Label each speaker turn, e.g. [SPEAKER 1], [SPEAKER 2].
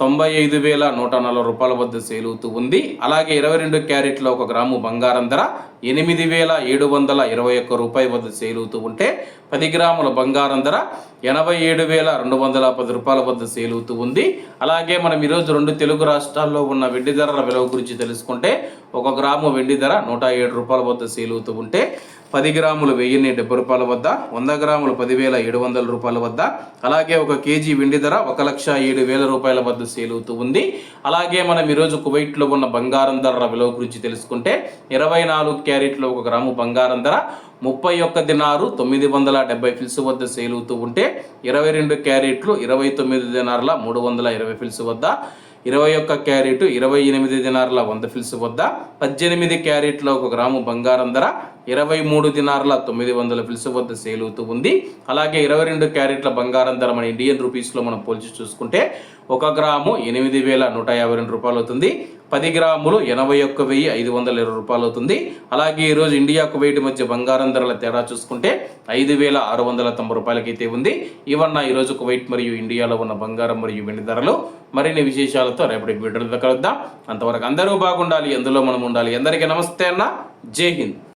[SPEAKER 1] తొంభై ఐదు వేల నూట నలభై రూపాయల వద్ద సేల్ అవుతూ ఉంది. అలాగే ఇరవై రెండు క్యారెట్ల ఒక గ్రాము బంగారం ధర ఎనిమిది వేల ఏడు వందల ఇరవై ఒక్క రూపాయి వద్ద సేల్ అవుతూ ఉంటే పది గ్రాముల బంగారం ధర ఎనభై ఏడు వేల రెండు వందల పది రూపాయల వద్ద సేల్ అవుతూ ఉంది. అలాగే మనం ఈరోజు రెండు తెలుగు రాష్ట్రాల్లో ఉన్న వెండి ధరల విలువ గురించి తెలుసుకుంటే ఒక గ్రాము వెండి ధర నూట ఏడు రూపాయల వద్ద సేల్ అవుతూ ఉంటే పది గ్రాములు వెయ్యిన్ని డెబ్బై రూపాయల వద్ద వంద గ్రాములు పదివేల ఏడు వందల రూపాయల వద్ద అలాగే ఒక కేజీ వెండి ధర ఒక లక్ష ఏడు వేల రూపాయల వద్ద సేల్ అవుతూ ఉంది. అలాగే మనం ఈరోజు కువైట్లో ఉన్న బంగారం ధర విలువ గురించి తెలుసుకుంటే ఇరవై నాలుగు క్యారెట్లో ఒక గ్రాము బంగారం ధర ముప్పై ఒక్క దినారు తొమ్మిది వందల డెబ్బై ఫిల్స్ వద్ద సేల్ అవుతూ ఉంటే ఇరవై రెండు క్యారెట్లు ఇరవై తొమ్మిది దినార్ల మూడు వందల ఇరవై ఫిల్స్ వద్ద ఇరవై ఒక్క క్యారెట్ ఇరవై ఎనిమిది దినార్ల వంద ఫిల్స్ వద్ద పద్దెనిమిది క్యారెట్ల ఒక గ్రాము బంగారం ధర ఇరవై మూడు దినార్ల తొమ్మిది వందల పిలుసు వద్ద సేల్ అవుతూ ఉంది. అలాగే ఇరవై రెండు క్యారెట్ల బంగారం ధర మన ఇండియన్ రూపీస్లో మనం పోల్చి చూసుకుంటే ఒక గ్రాము ఎనిమిది వేల నూట యాభై రెండు రూపాయలు అవుతుంది. పది గ్రాములు ఎనభై ఒక్క వెయ్యి ఐదు వందల ఇరవై రూపాయలు అవుతుంది. అలాగే ఈరోజు ఇండియా కువైట్ మధ్య బంగారం ధరల తేడా చూసుకుంటే ఐదు వేల ఆరు వందల తొంభై రూపాయలకైతే ఉంది. ఇవన్న ఈరోజు కువైట్ మరియు ఇండియాలో ఉన్న బంగారం మరియు వెండి ధరలు. మరిన్ని విశేషాలతో రేపటి వీడియోలో కలుద్దాం. అంతవరకు అందరూ బాగుండాలి. ఎందులో మనం ఉండాలి. అందరికీ నమస్తే అన్న. జై హింద్.